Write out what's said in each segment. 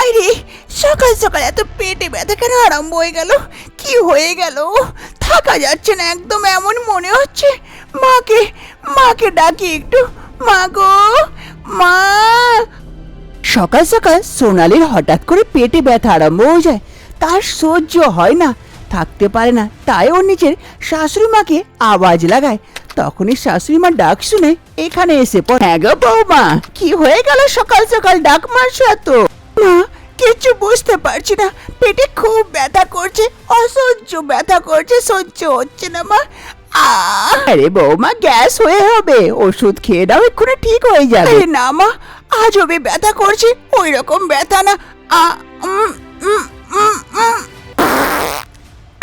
আরে সকাল সকাল এত পেটে ব্যথা কেন আরম্ভ হয়ে গেল? কি হয়ে গেল? থাকা যাচ্ছে না, একদম এমন মনে হচ্ছে। মাকে মাকে ডাকি একটু। মা গো, মা। সকাল সকাল সোনালির হঠাৎ করে পেটে ব্যথা আরম্ভ হয়ে যায়। তার সহ্য হয় না, থাকতে পারে না, তাই ও নিজের শাশুড়ি মাকে আওয়াজ লাগায়। তখনই শাশুড়ি মা ডাক শুনে এখানে এসে পড়ে। হ্যাঁ গো বৌমা কি হয়ে গেল সকাল সকাল ডাক মারছো এত মা কিছু বুঝতে পারছি না। পেটে খুব ব্যথা করছে অসহ্য ব্যথা করছে সহ্য হচ্ছে না মা! আরে বৌমা গ্যাস হয়ে হবে। ওষুধ খেয়ে দাও এক্ষুনি ঠিক হয়ে যাবে। না মা আজ হবে ব্যথা করছে ওই রকম ব্যথা না। আ উম, উম, উম, উম।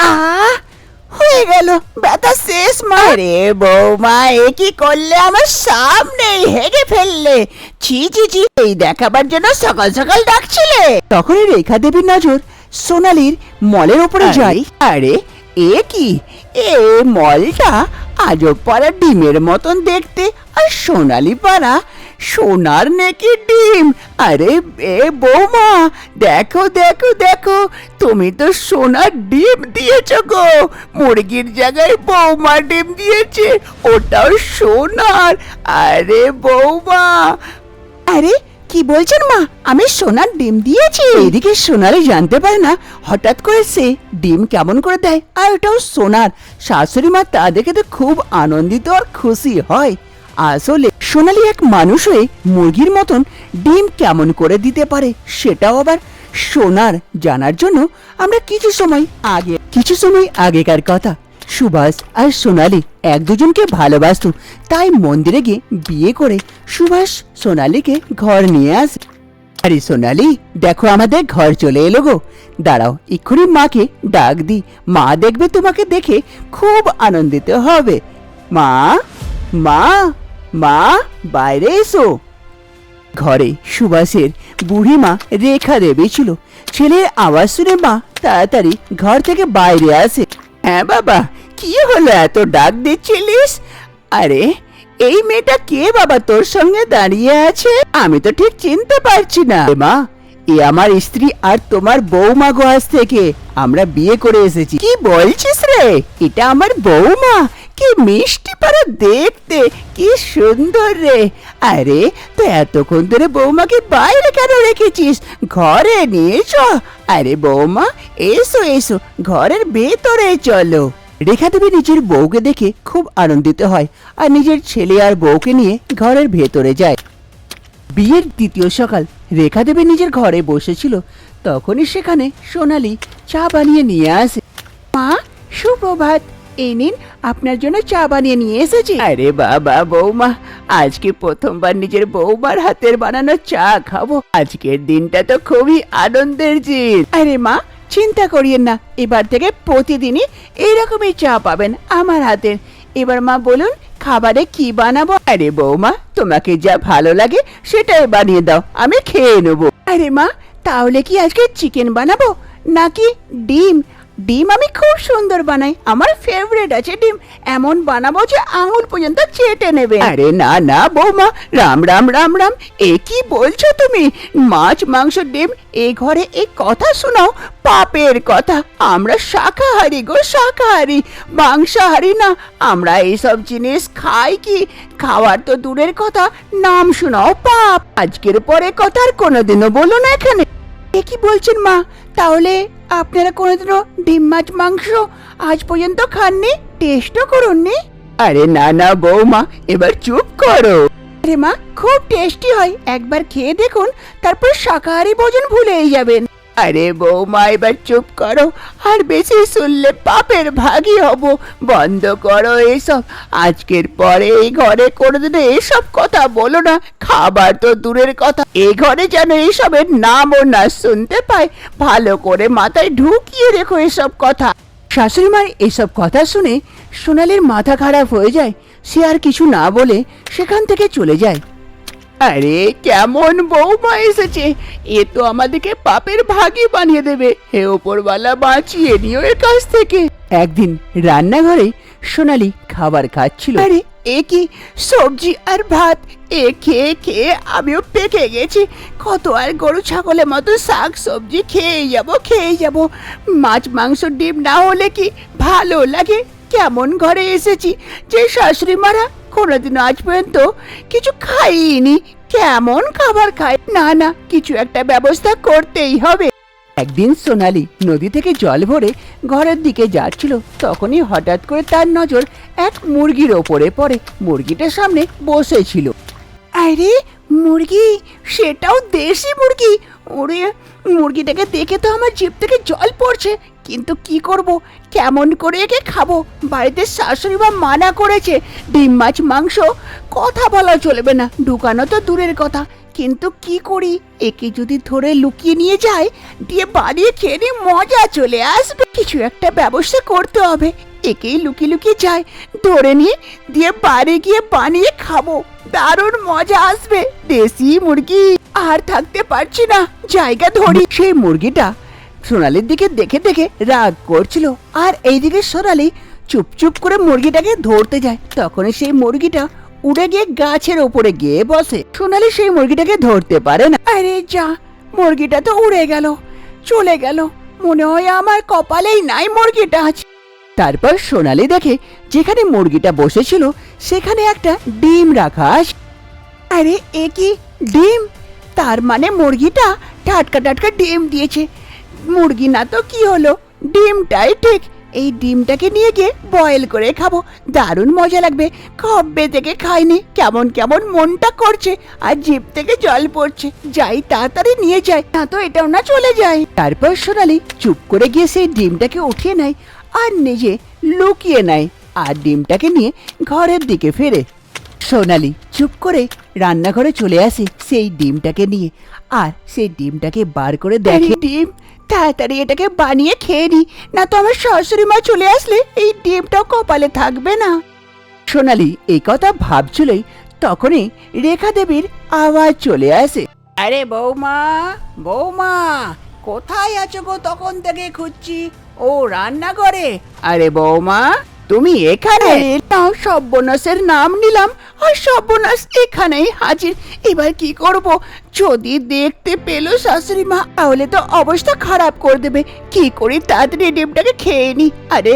আহ হয়ে গেল। ব্যথা শেষ মা রে বৌমা এ কি করলে? আমার সামনেই হেগে ফেললে। ছি ছি ছি এই দেখাবার জন্য সকাল সকাল ডাকছিলে। তখনই রেখা দেবীর নজর সোনালির মলের উপরে যায়। আরে এ কি? এ মলটা আজব পাড়া ডিমের মতন দেখতে আর সোনালি পাড়া সোনার নাকি ডিম? আরে এ বৌমা দেখো দেখো দেখো তুমি তো সোনার ডিম দিয়েছ গো। মুরগির জায়গায় বৌমা ডিম দিয়েছে ওটাও সোনার। আরে বৌমা। আরে কি বলছেন মা? আমি সোনার ডিম দিয়েছি। এদিকে সোনারে জানতে পারে না হঠাৎ করে সে ডিম কেমন করে দেয় আর ওটাও সোনার। শাশুড়ি মা তা দেখে তো খুব আনন্দিত আর খুশি হয়। আসলে সোনালি এক মানুষ হয়ে মুরগির মতন ডিম কেমন করে দিতে পারে সেটাও আবার সোনার জানার জন্য আমরা কিছু সময় আগে কিছু সময় আগেকার কথা। সুভাষ আর সোনালি এক দুজনকে ভালোবাসত। তাই মন্দিরে গিয়ে বিয়ে করে সুভাষ সোনালিকে ঘর নিয়ে আসে। আরে সোনালি, দেখো আমাদের ঘর চলে এলো গো। দাঁড়াও, এক্ষুনি মাকে ডাক দি। মা দেখবে তোমাকে দেখে খুব আনন্দিত হবে। মা মা। মা, বাইরে এসো। ঘরে সুভাষের বুড়ি মা রেখা দেবে ছিল। ছেলের আওয়াজ শুনে মা তাড়াতাড়ি ঘর থেকে বাইরে আসে। হ্যাঁ বাবা, কি হলো এত ডাক দিচ্ছিলিস? আরে, এই মেয়েটা কে বাবা তোর সঙ্গে দাঁড়িয়ে আছে? আমি তো ঠিক চিনতে পারছি না। মা এ আমার স্ত্রী আর তোমার বৌমা গো আজ থেকে। আমরা বিয়ে করে এসেছি। কি বলছিস রে? এটা আমার বৌমা কি মিষ্টি পারা দেখতে। কি সুন্দর রে। আরে, তো এতক্ষণ ধরে বৌমাকে বাইরে কেন রেখেছিস? ঘরে নিয়ে চ আরে বৌমা এসো এসো। ঘরের ভেতরে চলো। রেখা দেবী নিজের বউকে দেখে খুব আনন্দিত হয় আর নিজের ছেলে আর বউকে নিয়ে ঘরের ভেতরে যায়। বিয়ের দ্বিতীয় সকাল রেখা দেবী নিজের ঘরে বসেছিল। তখনই সেখানে সোনালি চা বানিয়ে নিয়ে আসে। মা, সুপ্রভাত, এই নিন, আপনার জন্য চা বানিয়ে নিয়ে এসেছি। আরে বাবা, বৌমা, আজকে প্রথমবার নিজের বৌমার হাতের বানানো চা খাব। আজকের দিনটা তো খুবই আনন্দের দিন। আরে মা, চিন্তা করিয়েন না, এবার থেকে প্রতিদিনই এইরকমই চা পাবেন আমার হাতের। এবার মা বলুন খাবারে কি বানাবো? আরে বৌমা, তোমাকে যা ভালো লাগে সেটাই বানিয়ে দাও, আমি খেয়ে নেব। আরে মা, তাহলে কি আজকে চিকেন বানাবো? নাকি ডিম? ডিম আমি খুব সুন্দর বানাই। আমার ফেভারিট আছে ডিম। এমন বানাবো যে আঙুল পর্যন্ত চেটে নেবে। আরে না না, বৌমা, রাম রাম রাম রাম, এ কি বলছো তুমি? মাছ, মাংস, ডিম, এ ঘরে এই কথা শোনাও। পাপের কথা। আমরা শাকাহারি গো, শাকাহারি। মাংসাহারি না। আমরা এইসব জিনিস খাই কি? খাওয়ার তো দূরের কথা। নাম শোনাও, পাপ। আজকের পরে কথা আর কোনোদিনও বলো না এখানে। এ কি বলছেন মা? তাহলে আপনারা কোনোদিনও ডিম মাছ মাংস আজ পর্যন্ত খাননি? টেস্টও করুননি? আরে না না বৌমা এবার চুপ করো। আরে মা খুব টেস্টি হয়। একবার খেয়ে দেখুন তারপর শাকাহারি ভোজন ভুলেই যাবেন। আরে বৌমা, এবার চুপ করো, আর বেশি শুনলে পাপের ভাগই হব। বন্ধ করো এসব। আজকের পরে এই ঘরে কোনোদিনও এসব কথা বলো না। খাবার তো দূরের কথা। এই ঘরে যেন এসবের নামও না শুনতে পায়। ভালো করে মাথায় ঢুকিয়ে রেখো এসব কথা। শাশুড়ি মার এসব কথা শুনে সোনালির মাথা খারাপ হয়ে যায়। সে আর কিছু না বলে সেখান থেকে চলে যায়। আরে, কেমন বৌমা এসেছে। এ তো আমাদেরকে পাপের ভাগই বানিয়ে দেবে। হে ওপরওয়ালা, বাঁচিয়ে নিও এর কাছ থেকে। একদিন রান্নাঘরে সোনালি খাবার খাচ্ছিল। আরে, এ কি? সবজি আর ভাত? এ খেয়ে খেয়ে আমিও পেকে গেছি। কত আর গরু ছাগলের মতো শাক সবজি খেয়ে যাব খেয়ে যাব। মাছ, মাংস, ডিম না হলে কি ভালো লাগে? কেমন ঘরে এসেছি? যে শাশুড়ি মারা কোনোদিনও আজ পর্যন্ত কিছু খাইনি। কেমন খাবার খাই? না না, কিছু একটা ব্যবস্থা করতেই হবে। একদিন সোনালি নদী থেকে জল ভরে ঘরের দিকে যাচ্ছিল। তখনই হঠাৎ করে তার নজর এক মুরগির ওপরে পড়ে। মুরগিটার সামনে বসেছিল। আরে, মুরগি? সেটাও দেশি মুরগি? ওরে, মুরগিটাকে দেখে তো আমার জিভ থেকে জল পড়ছে। কিন্তু কি করব? কেমন করে একে খাব? বাড়িতে শাশুড়ি মা মানা করেছে, ডিম, মাছ, মাংস, কথা বলা চলবে না, ঢুকানো তো দূরের কথা। কিন্তু কি করি? একে যদি ধরে লুকিয়ে নিয়ে যায়, দিয়ে বাড়িয়ে খেয়ে নিয়ে মজা চলে আসবে। কিছু একটা ব্যবস্থা করতে হবে। একেই লুকিয়ে লুকিয়ে যায়, ধরে নিয়ে, দিয়ে বাড়ি গিয়ে বানিয়ে খাব। দারুণ মজা আসবে। দেশি মুরগি, আর থাকতে পারছি না, জায়গা ধরি। সেই মুরগিটা সোনালির দিকে দেখে দেখে রাগ করছিল। আর এইদিকে সোনালি চুপ চুপ করে মুরগিটাকে ধরতে যায়। তখনই সেই মুরগিটা উড়ে গিয়ে গাছের ওপরে গিয়ে বসে। সোনালি সেই মুরগিটাকে ধরতে পারে না। আরে যা, মুরগিটা তো উড়ে গেল, চলে গেল। মনে হয় আমার কপালেই নাই মুরগিটা আছে তারপর সোনালি দেখে যেখানে মুরগিটা বসেছিল, সেখানে একটা ডিম রাখা আছে। আরে এ কি ডিম? তার মানে মুরগিটা টাটকা টাটকা ডিম দিয়েছে। মুরগি না তো কি হলো? ডিমটাই ঠিক। এই ডিমটাকে নিয়ে গিয়ে বয়েল করে খাব। দারুণ মজা লাগবে। কবে থেকে খাইনি। কেমন কেমন মনটা করছে। আর জিভ থেকে জল পড়ছে। যাই তাড়াতাড়ি নিয়ে যায় না তো এটাও না চলে যায়। তারপর সোনালি চুপ করে গিয়ে সেই ডিমটাকে উঠিয়ে নেয় আর নিজে লুকিয়ে নেয়। আর ডিমটাকে নিয়ে ঘরের দিকে ফেরে। সোনালি চুপ করে রান্নাঘরে চলে আসে সেই ডিমটাকে নিয়ে। আর সেই ডিমটাকে বার করে দেখে ডিম তাড়াতাড়ি এটাকে বানিয়ে খেয়ে নি। না তো আমার শাশুড়ি মা চলে আসলে এই ডিমটাও কপালে থাকবে না। সোনালি এই কথা ভাবছিলই তখনই রেখা দেবীর আওয়াজ চলে আসে। আরে বৌমা বৌমা কোথায় আছো গো তখন থেকে খুঁজছি? ও রান্না করে আরে বৌমা তুমি এখানে? নাও সর্বনাশের নাম নিলাম আর সর্বনাশ এখানেই হাজির। এবার কি করব? যদি দেখতে পেল শাশুড়ি মা তাহলে তো অবস্থা খারাপ করে দেবে। কি করি তাড়াতাড়ি ডিমটাকে খেয়ে নি। আরে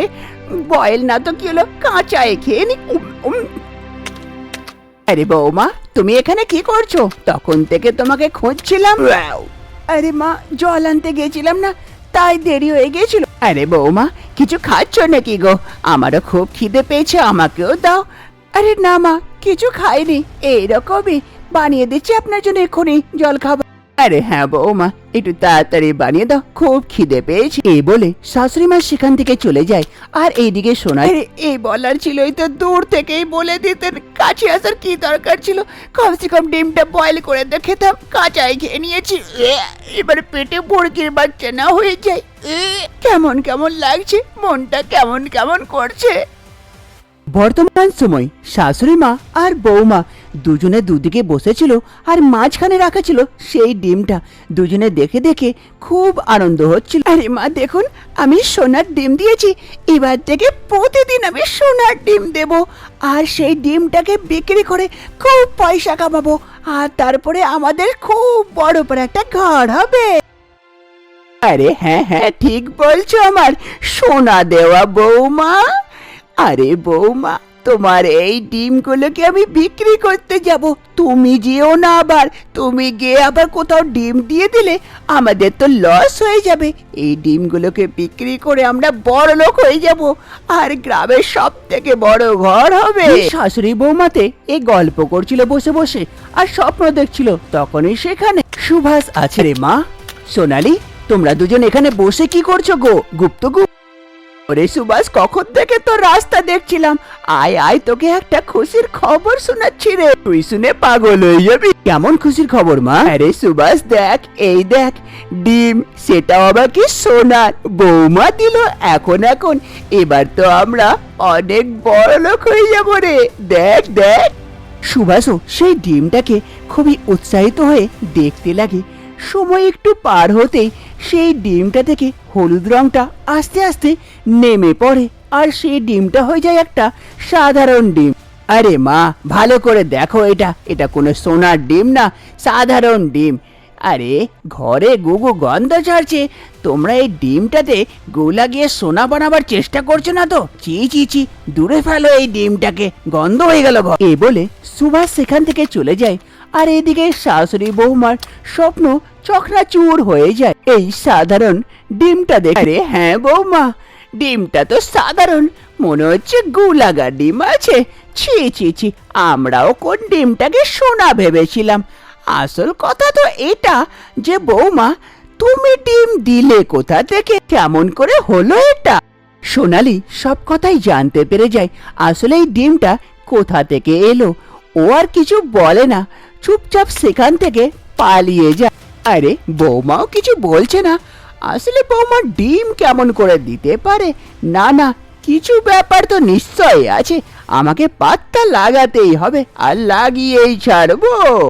বয়েল না তো কি হলো? কাঁচায় খেয়ে নি। আরে বৌমা তুমি এখানে কি করছ? তখন থেকে তোমাকে খুঁজছিলাম। আরে মা জল আনতে গেছিলাম না। তাই দেরি হয়ে গেছিল আরে বৌমা, কিছু খাচ্ছ নাকি গো? আমারও খুব খিদে পেয়েছে, আমাকেও দাও। আরে না মা, কিছু খাইনি। এইরকমই বানিয়ে দিচ্ছি আপনার জন্য এক্ষুনি জল খাবার আরে হ্যাঁ বৌমা একটু তাড়াতাড়ি বানিয়ে দাও খুব খিদে পেয়েছি। এই বলে শাশুড়ি মা সেখান থেকে চলে যায় আর এইদিকে আরে এই বলার ছিল এই তো দূর থেকেই বলে দিতেন কাছে আসার কি দরকার ছিল? কমসে কম ডিমটা বয়েল করে তো খেতাম কাঁচাই খেয়ে নিয়েছি। এবার পেটে মুরগির বাচ্চা না হয়ে যায়। কেমন কেমন লাগছে মনটা কেমন কেমন করছে। বর্তমান সময় শাশুড়ি মা আর বৌমা দুজনে দুদিকে বসেছিল আর মাঝখানে রাখা ছিল সেই ডিমটা। দুজনে দেখে দেখে খুব আনন্দ হচ্ছিল। আরে মা, দেখুন, আমি সোনার ডিম দিয়েছি। এবার থেকে প্রতিদিন আমি সোনার ডিম দেব। আর সেই ডিমটাকে বিক্রি করে খুব পয়সা কামাবো। আর তারপরে আমাদের খুব বড় করে একটা ঘর হবে। আরে হ্যাঁ হ্যাঁ ঠিক বলছো আমার। সোনা দেওয়া বৌমা। আরে বৌমা তোমার এই ডিমগুলোকে আমি বিক্রি করতে যাব। তুমি যেও না আবার। তুমি গিয়ে আবার কোথাও ডিম দিয়ে দিলে আমাদের তো লস হয়ে যাবে। এই ডিমগুলোকে বিক্রি করে আমরা বড় লোক হয়ে যাব। আর গ্রামের সব থেকে বড় ঘর হবে। শাশুড়ি বৌমাতে এ গল্প করছিল বসে বসে আর স্বপ্ন দেখছিল তখনই সেখানে। সুভাষ আছে রে মা। সোনালি, তোমরা দুজন এখানে বসে কি করছ গো? গুপ্ত গুপ ওরে সুভাষ, কখন থেকে তো রাস্তা দেখছিলাম? আয় আয়, তোকে একটা খুশির খবর শোনাচ্ছি রে। তুই শুনে পাগল হয়ে যাবি। কেমন খুশির খবর, মা? আরে সুভাষ, দেখ, এই দেখ, ডিম, সেটাও আবার কি সোনার? বৌমা দিল, এখন এখন। এবার তো আমরা অনেক বড় লোক হয়ে যাব রে। দেখ দেখ। সুভাষও সেই ডিমটাকে খুবই উৎসাহিত হয়ে দেখতে লাগে। সময় একটু পার হতেই সেই ডিমটা থেকে হলুদ রংটা আস্তে আস্তে নেমে পড়ে আর সেই ডিমটা হয়ে যায় একটা সাধারণ ডিম। আরে মা, ভালো করে দেখো এটা। এটা কোনো সোনার ডিম না, সাধারণ ডিম। আরে, ঘরে গুগু গন্ধ ছাড়ছে তোমরা এই ডিমটাতে গু লাগিয়ে সোনা বানাবার চেষ্টা করছ না তো? চি চি চি, দূরে ফেলো এই ডিমটাকে, গন্ধ হয়ে গেল ঘর। এ বলে সুভাষ সেখান থেকে চলে যায় আর এদিকে শাশুড়ি বৌমার স্বপ্ন চকনাচুর হয়ে যায়। এই সাধারণ ডিমটা দেখে হ্যাঁ বৌমা, ডিমটা তো সাধারণ। মনে হচ্ছে গু লাগা ডিম আছে। ছি ছি ছি, আমরাও কোন ডিমটাকে সোনা ভেবেছিলাম। আসল কথা তো এটা যে বৌমা, তুমি ডিম দিলে কোথা থেকে? কেমন করে হলো এটা? সোনালি সব কথাই জানতে পেরে যায়। আসলে এই ডিমটা কোথা থেকে এলো? ও আর কিছু বলে না। চুপচাপ সেখান থেকে পালিয়ে যায়। আরে, বৌমাও কিছু বলছে না। আসলে বৌমা ডিম কেমন করে দিতে পারে? না না, কিছু ব্যাপার তো নিশ্চয়ই আছে। আমাকে পাত্তা লাগাতেই হবে, আর লাগিয়েই ছাড়বো।